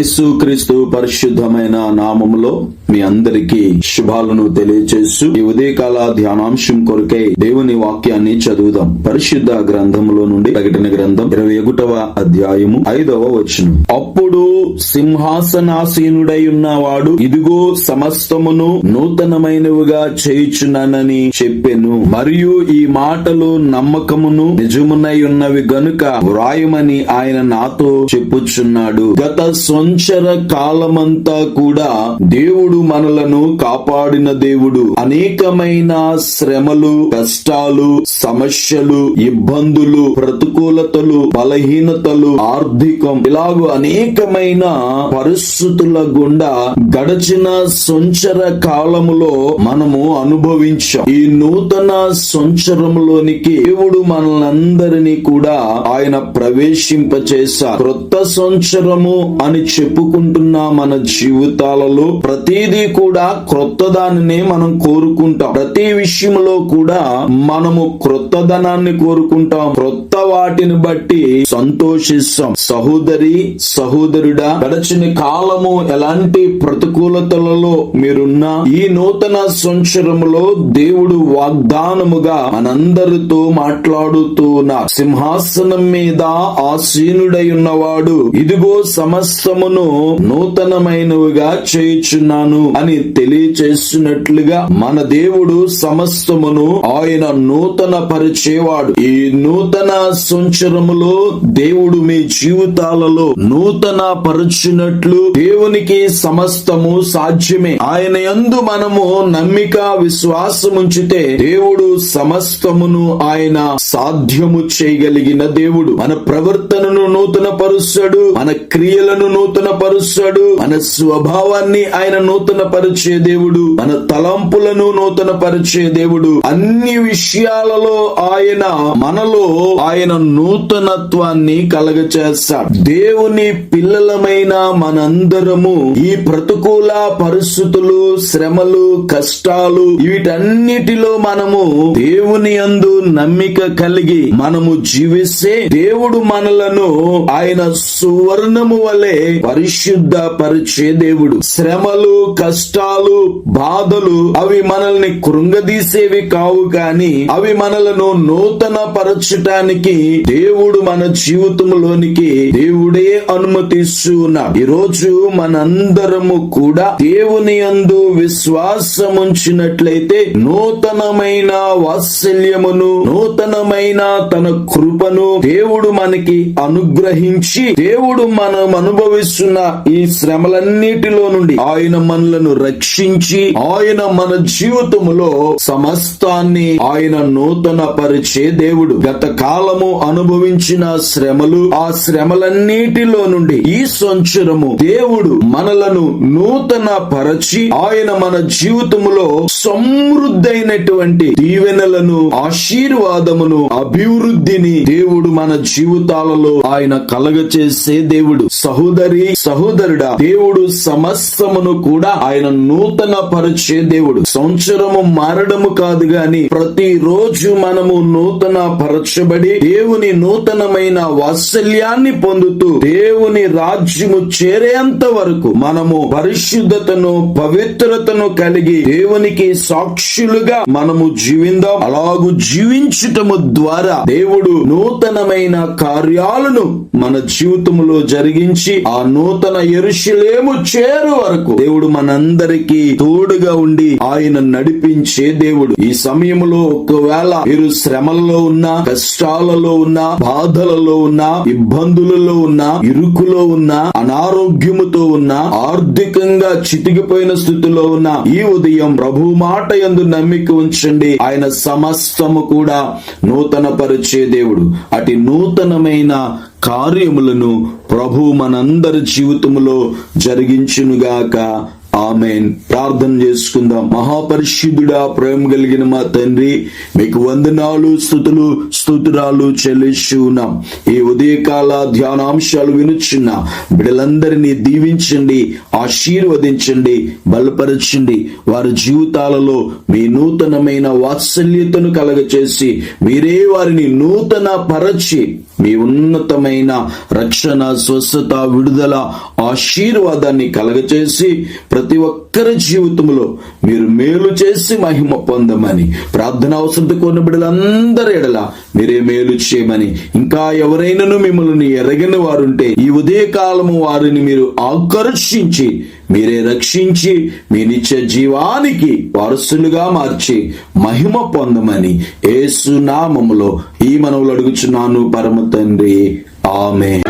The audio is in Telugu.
యేసుక్రీస్తు పరిశుద్ధమైన నామములో మీ అందరికీ శుభాలను తెలియజేస్తూ ఈ ఉదయకాల ధ్యానాంశం కొరకై దేవుని వాక్యాన్ని చదువుదాం. పరిశుద్ధ గ్రంథములో నుండి ప్రకటన గ్రంథం ఇరవై ఒకటవ అధ్యాయము ఐదవ వచనం. అప్పుడు సింహాసనాసీనుడై ఉన్నవాడు ఇదిగో సమస్తమును నూతనమైనవిగా చేయుచున్నానని చెప్పెను. మరియు ఈ మాటలు నమ్మకమును నిజమునై ఉన్నవి గనుక వ్రాయమని ఆయన నాతో చెప్పుచున్నాడు. గత సంవత్సర కాలమంతా కూడా దేవుడు మనలను కాపాడిన దేవుడు. అనేకమైన శ్రమలు కష్టాలు సమస్యలు ఇబ్బందులు ప్రతికూలతలు బలహీనతలు ఆర్థికం ఇలాగూ అనేకమైన పరిస్థితుల గుండా గడచిన సంచర కాలములో మనము అనుభవించాం. ఈ నూతన సంచరంలోనికి దేవుడు మనలందరినీ కూడా ఆయన ప్రవేశింపచేశారు. క్రొత్త సంవత్సరము అని చెప్పుకుంటున్న మన జీవితాలలో ప్రతి ప్రతిదీ కూడా క్రొత్తదాన్నే మనం కోరుకుంటాం. ప్రతి విషయంలో కూడా మనము క్రొత్తదనాన్ని కోరుకుంటాం. క్రొత్త వాటిని బట్టి సంతోషిస్తాం. సహోదరి సహోదరుడా గడచిన కాలము ఎలాంటి ప్రతికూలతలలో మీరున్నా ఈ నూతన సంవత్సరములో దేవుడు వాగ్దానముగా మనందరితో మాట్లాడుతూ సింహాసనం మీద ఆసీనుడై ఉన్నవాడు ఇదిగో సమస్తమును నూతనమైనవిగా చేయుచున్నాను అని తెలియచేస్తున్నట్లుగా మన దేవుడు సమస్తమును ఆయన నూతన పరిచేవాడు ఈ నూతన సంవత్సరములో దేవుడు మీ జీవితాలలో నూతన పరచునట్లు దేవునికి సమస్తము సాధ్యమే. ఆయన ఎందు మనము నమ్మిక విశ్వాసముంచితే దేవుడు సమస్తమును ఆయన సాధ్యము చేయగలిగిన దేవుడు. మన ప్రవర్తనను నూతన పరుస్తాడు మన క్రియలను నూతన పరుస్తాడు మన స్వభావాన్ని ఆయన నూతన పరిచే దేవుడు మన తలంపులను నూతన పరిచే దేవుడు. అన్ని విషయాలలో ఆయన మనలో ఆయన నూతనత్వాన్ని కలగచేస్తాడు. దేవుని పిల్లలమైన మనందరము ఈ ప్రతికూల పరిస్థితులు శ్రమలు కష్టాలు వీటన్నిటిలో మనము దేవుని అందు నమ్మిక కలిగి మనము జీవిస్తే దేవుడు మనలను ఆయన సువర్ణము వలె పరిశుద్ధ పరిచే దేవుడు. శ్రమలు కష్టాలు బాధలు అవి మనల్ని కృంగదీసేవి కావు కాని అవి మనలను నూతన పరచటానికి దేవుడు మన జీవితంలోనికి దేవుడే అనుమతిస్తూ ఉన్నాడు రోజు మనందరము కూడా దేవుని అందు విశ్వాసం ఉంచినట్లయితే నూతనమైన వాత్సల్యమును నూతనమైన తన కృపను దేవుడు మనకి అనుగ్రహించి దేవుడు మనం అనుభవిస్తున్న ఈ శ్రమలన్నిటిలో నుండి ఆయన మనలను రక్షించి ఆయన మన జీవితములో సమస్తాన్ని ఆయన నూతన పరిచే దేవుడు. గత కాలం కాలము అనుభవించిన శ్రమలు ఆ శ్రమలన్నిటిలో నుండి ఈ సంవత్సరము దేవుడు మనలను నూతన పరచి ఆయన మన జీవితములో సమృద్ధైనటువంటి దీవెనలను ఆశీర్వాదమును అభివృద్ధిని దేవుడు మన జీవితాలలో ఆయన కలగచేసే దేవుడు. సహోదరి సహోదరుడా దేవుడు సమస్తమును కూడా ఆయన నూతన పరిచే దేవుడు. సంవత్సరము మారడము కాదు గాని ప్రతి రోజు మనము నూతన పరచబడి దేవుని నూతనమైన వాత్సల్యాన్ని పొందుతూ దేవుని రాజ్యము చేరేంత వరకు మనము పరిశుద్ధతను పవిత్రతను కలిగి దేవునికి సాక్షులుగా మనము జీవిందాం. అలాగూ జీవించటము ద్వారా దేవుడు నూతనమైన కార్యాలను మన జీవితంలో జరిగించి ఆ నూతన ఎరుషులేము చేరు వరకు దేవుడు మనందరికీ తోడుగా ఉండి ఆయన నడిపించే దేవుడు. ఈ సమయంలో ఒకవేళ మీరు శ్రమల్లో ఉన్నా కష్టాలలో ఉన్నా బాధలలో ఉన్నా ఇబ్బందులలో ఉన్నా ఇరుకులో ఉన్నా అనారోగ్యముతో ఉన్నా ఆర్థికంగా చితికిపోయిన స్థితిలో ఉన్న ఈ ఉదయం ప్రభు మాట ఎందు నమ్మిక ఉంచండి. ఆయన సమస్తము కూడా నూతన పరిచే దేవుడు. అటు నూతనమైన కార్యములను ప్రభు మనందరి జీవితములో జరిగించునుగాక. ఆమెన్. ప్రార్థన చేసుకుందాం. మహాపరిశుద్ధుడా ప్రేమ కలిగిన మా తండ్రి మీకు వందనాలు స్థుతులు స్తోత్రాలు చెల్లిస్తూ ఉన్నాం. ఈ ఉదయకాల ధ్యానాంశాలు వినుచున్న బిడ్డలందరినీ దీవించండి ఆశీర్వదించండి బలపరచండి. వారి జీవితాలలో మీ నూతనమైన వాత్సల్యతను కలగచేసి మీరే వారిని నూతన పరచి మీ ఉన్నతమైన రక్షణ స్వస్థత విడుదల ఆశీర్వాదాన్ని కలగచేసి ప్రతి ఒక్కరి జీవితంలో మీరు మేలు చేసి మహిమ పొందమని ప్రార్థన అవసరం కొన్న బిడ్డలందరి ఎడల మీరే మేలు చేయమని ఇంకా ఎవరైనాను మిమ్మల్ని ఎరగిన వారుంటే ఈ ఉదయ కాలము వారిని మీరు ఆకర్షించి మీరే రక్షించి మీ నిత్య జీవానికి వారసులుగా మార్చి మహిమ పొందమని ఏసు నామములో ఈ మనవులు అడుగుచున్నాను పరమ తండ్రి. ఆమె